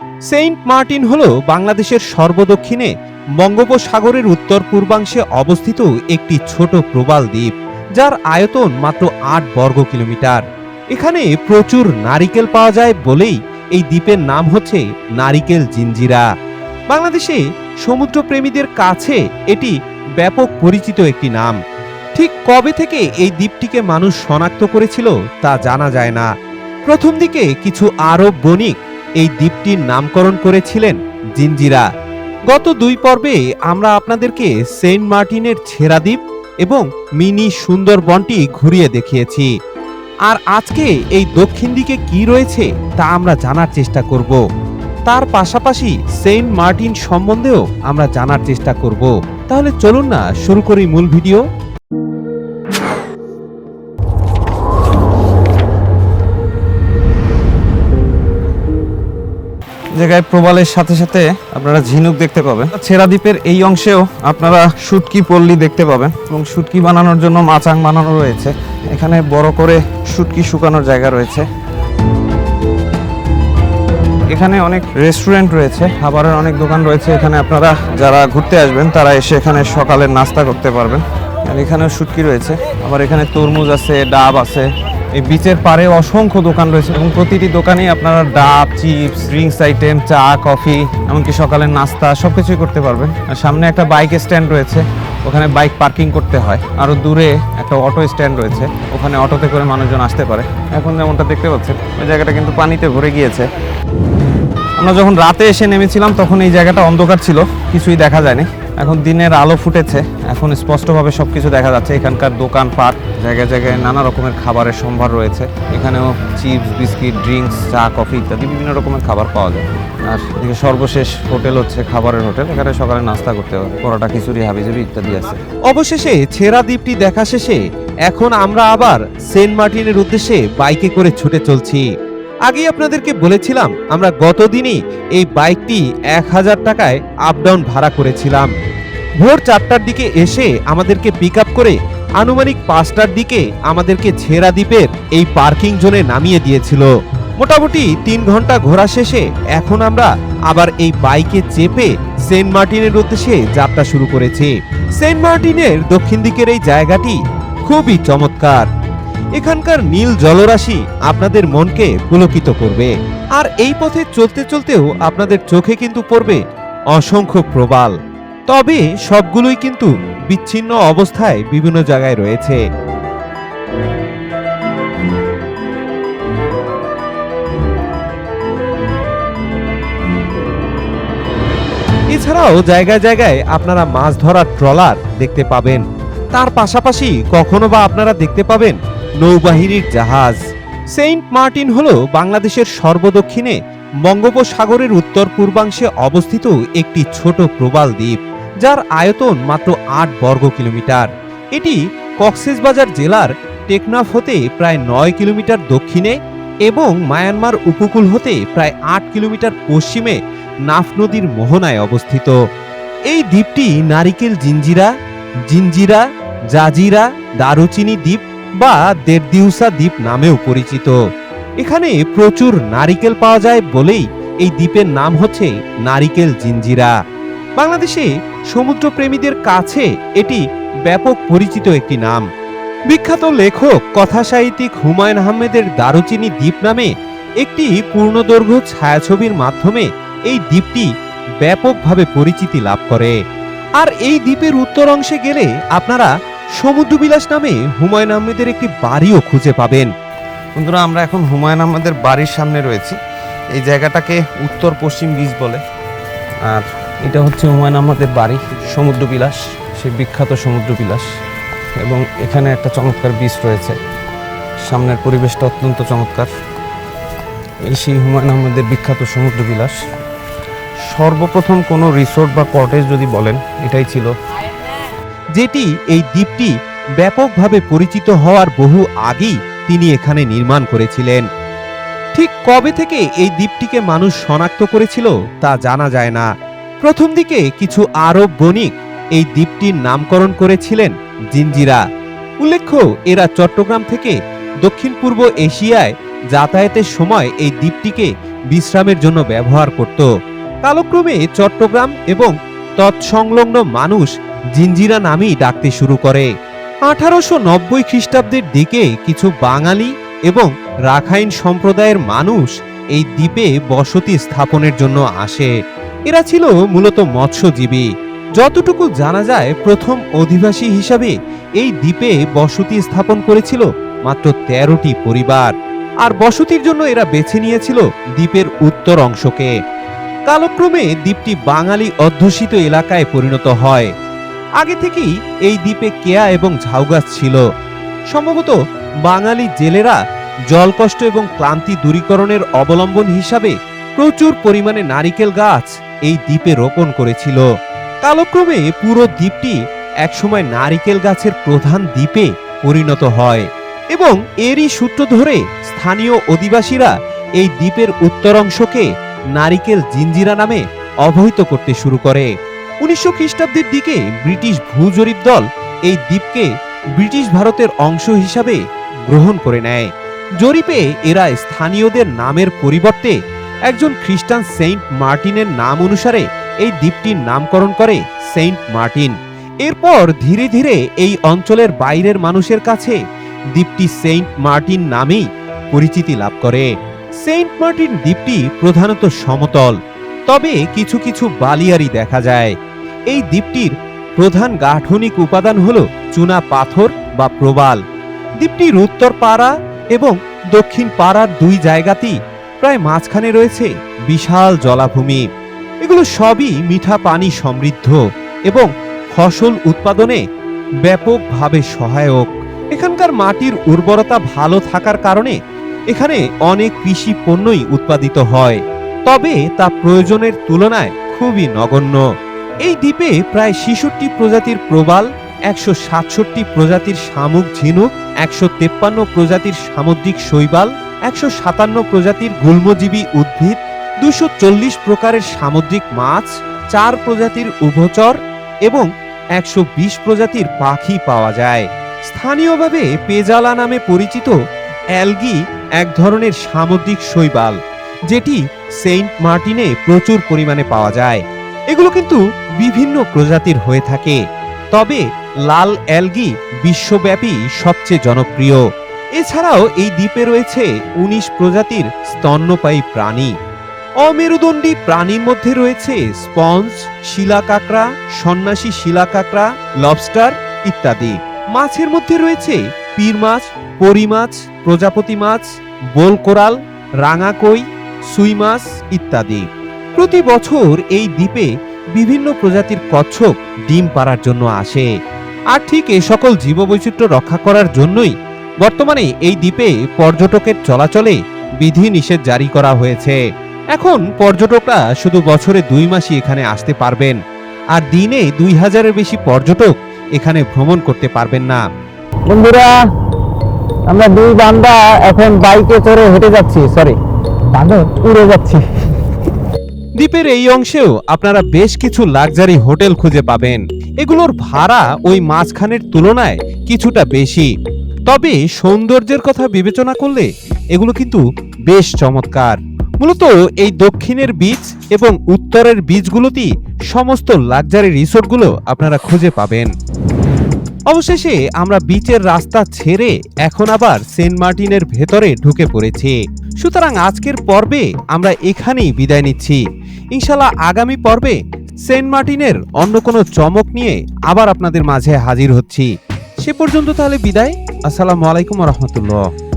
Saint Martin হল বাংলাদেশের সর্বদক্ষিণে বঙ্গোপসাগরের উত্তর পূর্বাংশে অবস্থিত একটি ছোট প্রবাল দ্বীপ, যার আয়তন মাত্র আট বর্গ কিলোমিটার। এখানে প্রচুর নারিকেল পাওয়া যায় বলেই এই দ্বীপের নাম হচ্ছে নারিকেল জিঞ্জিরা বাংলাদেশে সমুদ্রপ্রেমীদের কাছে এটি ব্যাপক পরিচিত একটি নাম। ঠিক কবে থেকে এই দ্বীপটিকে মানুষ শনাক্ত করেছিল তা জানা যায় না। প্রথম দিকে কিছু আরব বণিক এই দ্বীপটির নামকরণ করেছিলেন জিঞ্জিরা গত দুই পর্বে আমরা আপনাদেরকে সেন্ট মার্টিনের ছেড়া দ্বীপ এবং মিনি সুন্দরবনটি ঘুরিয়ে দেখিয়েছি। আর আজকে এই দক্ষিণ দিকে কি রয়েছে তা আমরা জানার চেষ্টা করব। তার পাশাপাশি সেন্ট মার্টিন সম্বন্ধেও আমরা জানার চেষ্টা করব। তাহলে চলুন না, শুরু করি মূল ভিডিও। জায়গায় প্রবালের সাথে সাথে আপনারা ঝিনুক দেখতে পাবেন। ছেড়া দ্বীপের এই অংশেও আপনারা শুটকি পল্লী দেখতে পাবেন এবং শুটকি বানানোর জন্য মাচাং বানানো রয়েছে। এখানে বড় করে শুটকি শুকানোর জায়গা রয়েছে। এখানে অনেক রেস্টুরেন্ট রয়েছে, খাবারের অনেক দোকান রয়েছে। এখানে আপনারা যারা ঘুরতে আসবেন, তারা এসে এখানে সকালের নাস্তা করতে পারবেন। আর এখানেও শুটকি রয়েছে। আবার এখানে তরমুজ আছে, ডাব আছে। এই বিচের পারে অসংখ্য দোকান রয়েছে এবং প্রতিটি দোকানেই আপনারা ডাব, চিপস ড্রিঙ্কস আইটেম চা কফি এমনকি সকালের নাস্তা সব কিছুই করতে পারবেন। আর সামনে একটা বাইক স্ট্যান্ড রয়েছে, ওখানে বাইক পার্কিং করতে হয়। আরও দূরে একটা অটো স্ট্যান্ড রয়েছে, ওখানে অটোতে করে মানুষজন আসতে পারে। এখন যেমনটা দেখতে পাচ্ছেন, ওই জায়গাটা কিন্তু পানিতে ভরে গিয়েছে। আমরা যখন রাতে এসে নেমেছিলাম, তখন এই জায়গাটা অন্ধকার ছিল, কিছুই দেখা যায়নি। এখন দিনের আলো ফুটেছে, এখন স্পষ্টভাবে সব কিছু দেখা যাচ্ছে। এখানকার দোকান পাট জায়গায় জায়গায় নানা রকমের খাবারের সম্ভার রয়েছে। এখানেও চিপস, বিস্কিট, ড্রিঙ্কস, চা, কফি ইত্যাদি বিভিন্ন রকমের খাবার পাওয়া যায়। আর এদিকে সর্বশেষ হোটেল হচ্ছে খাবারের হোটেল। এখানে সকালে নাস্তা করতে হবে। পরোটা, খিচুড়ি, হাবিজাবি ইত্যাদি আছে। অবশেষে ছেঁড়া দ্বীপটি দেখা শেষে। এখন আমরা আবার সেন্ট মার্টিনের উদ্দেশ্যে বাইকে করে ছুটে চলছি। আগেই আপনাদেরকে বলেছিলাম, আমরা গতদিনই এই বাইকটি এক হাজার টাকায় আপ ডাউন ভাড়া করেছিলাম। ভোর চারটার দিকে এসে আমাদেরকে পিক আপ করে আনুমানিক পাঁচটার দিকে আমাদেরকে ছেড়া দ্বীপের এই পার্কিং জোনে নামিয়ে দিয়েছিল। মোটামুটি তিন ঘণ্টা ঘোরা শেষে এখন আমরা আবার এই বাইকে চেপে সেন্ট মার্টিনের উদ্দেশ্যে যাত্রা শুরু করেছি। সেন্ট মার্টিনের দক্ষিণ দিকের এই জায়গাটি খুবই চমৎকার। এখানকার নীল জলরাশি আপনাদের মনকে পুলকিত করবে। আর এই পথে চলতে চলতেও আপনাদের চোখে কিন্তু পড়বে অসংখ্য প্রবাল। তবে সবগুলোই কিন্তু বিচ্ছিন্ন অবস্থায় বিভিন্ন জায়গায় রয়েছে। এছাড়াও জায়গায় জায়গায় আপনারা মাছ ধরার ট্রলার দেখতে পাবেন। তার পাশাপাশি কখনো বা আপনারা দেখতে পাবেন নৌবাহিনীর জাহাজ। সেন্ট মার্টিন হল বাংলাদেশের সর্বদক্ষিণে বঙ্গোপসাগরের উত্তর পূর্বাংশে অবস্থিত একটি ছোট প্রবাল দ্বীপ, যার আয়তন মাত্র আট বর্গ কিলোমিটার। এটি কক্সেসবাজার জেলার টেকনাফ হতে প্রায় নয় কিলোমিটার দক্ষিণে এবং মায়ানমার উপকূল হতে প্রায় আট কিলোমিটার পশ্চিমে নাফ নদীর মোহনায় অবস্থিত। এই দ্বীপটি নারিকেল জিঞ্জিরা জিঞ্জিরা, জাজিরা, দারুচিনি দ্বীপ বা দেড়দিউসা দ্বীপ নামেও পরিচিত। এখানে প্রচুর নারিকেল পাওয়া যায় বলেই এই দ্বীপের নাম হচ্ছে নারিকেল জিঞ্জিরা। বাংলাদেশে সমুদ্রপ্রেমীদের কাছে এটি ব্যাপক পরিচিত একটি নাম। বিখ্যাত লেখক কথা সাহিত্যিক হুমায়ুন আহমেদের দারুচিনি দ্বীপ নামে একটি পূর্ণদৈর্ঘ্য ছায়াছবির মাধ্যমে এই দ্বীপটি ব্যাপকভাবে পরিচিতি লাভ করে। আর এই দ্বীপের উত্তর অংশে গেলে আপনারা সমুদ্রবিলাস নামে হুমায়ুন আহমেদের একটি বাড়িও খুঁজে পাবেন। বন্ধুরা, আমরা এখন হুমায়ুন আহমেদের বাড়ির সামনে রয়েছি। এই জায়গাটাকে উত্তর পশ্চিম বিচ বলে। আর এটা হচ্ছে হুমায়ুন আহমেদের বাড়ি সমুদ্র বিলাস সেই বিখ্যাত সমুদ্র বিলাস এবং এখানে একটা চমৎকার বিচ রয়েছে। সামনের পরিবেশটা অত্যন্ত চমৎকার। এই সেই হুমায়ুন আহমেদের বিখ্যাত সমুদ্র বিলাস সর্বপ্রথম কোনো রিসোর্ট বা কটেজ যদি বলেন, এটাই ছিল যেটি এই দ্বীপটি ব্যাপকভাবে পরিচিত হওয়ার বহু আগেই তিনি এখানে নির্মাণ করেছিলেন। ঠিক কবে থেকে এই দ্বীপটিকে মানুষ শনাক্ত করেছিল তা জানা যায় না। প্রথম দিকে কিছু আরব বণিক এই দ্বীপটির নামকরণ করেছিলেন জিঞ্জিরা উল্লেখ্য, এরা চট্টগ্রাম থেকে দক্ষিণ পূর্ব এশিয়ায় যাতায়াতের সময় এই দ্বীপটিকে বিশ্রামের জন্য ব্যবহার করত। কালক্রমে চট্টগ্রাম এবং তৎসংলগ্ন মানুষ জিঞ্জিরা নামেই ডাকতে শুরু করে। আঠারোশো নব্বই খ্রিস্টাব্দের দিকে কিছু বাঙালি এবং রাখাইন সম্প্রদায়ের মানুষ এই দ্বীপে বসতি স্থাপনের জন্য আসে। এরা ছিল মূলত মৎস্যজীবী। যতটুকু জানা যায়, প্রথম অধিবাসী হিসাবে এই দ্বীপে বসতি স্থাপন করেছিল মাত্র তেরোটি পরিবার। আর বসতির জন্য এরা বেছে নিয়েছিল দ্বীপের উত্তর অংশকে। কালক্রমে দ্বীপটি বাঙালি অধ্যুষিত এলাকায় পরিণত হয়। আগে থেকেই এই দ্বীপে কেয়া এবং ঝাউগাছ ছিল। সম্ভবত বাঙালি জেলেরা জলকষ্ট এবং ক্লান্তি দূরীকরণের অবলম্বন হিসাবে প্রচুর পরিমাণে নারিকেল গাছ এই দ্বীপে রোপণ করেছিল। কালক্রমে পুরো দ্বীপটি একসময় নারিকেল গাছের প্রধান দ্বীপে পরিণত হয় এবং এরই সূত্র ধরে স্থানীয় অধিবাসীরা এই দ্বীপের উত্তর অংশকে নারিকেল জিঞ্জিরা নামে অবহিত করতে শুরু করে। উনিশশো খ্রিস্টাব্দের দিকে ব্রিটিশ ভূজরিপ দল এই দ্বীপকে ব্রিটিশ ভারতের অংশ হিসাবে গ্রহণ করে নেয়। জরিপে এরা স্থানীয়দের নামের পরিবর্তে একজন খ্রিস্টান সেন্ট মার্টিনের নাম অনুসারে এই দ্বীপটির নামকরণ করে সেন্ট মার্টিন। এরপর ধীরে ধীরে এই অঞ্চলের বাইরের মানুষের কাছে দ্বীপটি সেন্ট মার্টিন নামেই পরিচিতি লাভ করে। সেন্ট মার্টিন দ্বীপটি প্রধানত সমতল। তবে কিছু কিছু বালিয়ারি দেখা যায়। এই দ্বীপটির প্রধান গাঠনিক উপাদান হল চুনা পাথর বা প্রবাল। দ্বীপটির উত্তর পাড়া এবং দক্ষিণ পাড়ার দুই জায়গাতেই প্রায় মাঝখানে রয়েছে বিশাল জলাভূমি। এগুলো সবই মিঠা পানি সমৃদ্ধ এবং ফসল উৎপাদনে ব্যাপকভাবে সহায়ক। এখানকার মাটির উর্বরতা ভালো থাকার কারণে এখানে অনেক কৃষি পণ্যই উৎপাদিত হয়। তবে তা প্রয়োজনের তুলনায় খুবই নগণ্য। এই দ্বীপে প্রায় ছেষট্টি প্রজাতির প্রবাল, একশো সাতষট্টি প্রজাতির শামুক ঝিনুক, একশো তেপ্পান্ন প্রজাতির সামুদ্রিক শৈবাল, একশো সাতান্ন প্রজাতির গুল্মজীবী উদ্ভিদ, দুশো চল্লিশ প্রকারের সামুদ্রিক মাছ, চার প্রজাতির উভচর এবং একশো বিশ প্রজাতির পাখি পাওয়া যায়। স্থানীয়ভাবে পেজালা নামে পরিচিত অ্যালগি এক ধরনের সামুদ্রিক শৈবাল, যেটি সেন্ট মার্টিনে প্রচুর পরিমাণে পাওয়া যায়। এগুলো কিন্তু বিভিন্ন প্রজাতির হয়ে থাকে। তবে লাল অ্যালগি বিশ্বব্যাপী সবচেয়ে জনপ্রিয়। এছাড়াও এই দ্বীপে রয়েছে উনিশ প্রজাতির স্তন্যপায়ী প্রাণী। অমেরুদণ্ডী প্রাণীর মধ্যে রয়েছে স্পঞ্জ শিলা কাঁকড়া সন্ন্যাসী শিলা কাঁকড়া লবস্টার ইত্যাদি। মাছের মধ্যে রয়েছে পীর মাছ পরি মাছ প্রজাপতি মাছ বোল কোরাল রাঙা কই সুই মাছ ইত্যাদি। প্রতি বছর এই দ্বীপে বিভিন্ন প্রজাতির কচ্ছপ ডিম পাড়ার জন্য আসে। আর ঠিক এ সকল জীববৈচিত্র্য রক্ষা করার জন্যই বর্তমানে এই দ্বীপে পর্যটকের চলাচলে বিধি নিষেধ জারি করা হয়েছে। এখন পর্যটকরা শুধু বছরে দুই মাসই এখানে আসতে পারবেন, আর দিনে দুই হাজারের বেশি পর্যটক এখানে ভ্রমণ করতে পারবেন না। বন্ধুরা, আমরা দুই বান্দা এখন বাইকে চড়ে হেঁটে যাচ্ছি সরি উড়ে যাচ্ছি। দ্বীপের এই অংশেও আপনারা বেশ কিছু লাক্সারি হোটেল খুঁজে পাবেন। এগুলোর ভাড়া ওই মাঝখানের তুলনায় কিছুটা বেশি। তবে সৌন্দর্যের কথা বিবেচনা করলে এগুলো কিন্তু বেশ চমৎকার। মূলত এই দক্ষিণের বীচ এবং উত্তরের বীচগুলোতেই সমস্ত লাক্সারি রিসোর্টগুলো আপনারা খুঁজে পাবেন। অবশেষে আমরা বিচের রাস্তা ছেড়ে এখন আবার সেন্ট মার্টিনের ভেতরে ঢুকে পড়েছি। সুতরাং আজকের পর্বে আমরা এখানেই বিদায় নিচ্ছি। ইনশাল্লাহ আগামী পর্বে সেন্ট মার্টিনের অন্য কোনো চমক নিয়ে আবার আপনাদের মাঝে হাজির হচ্ছি। সে পর্যন্ত তাহলে বিদায়। আসসালামু আলাইকুম রহমতুল্লাহ।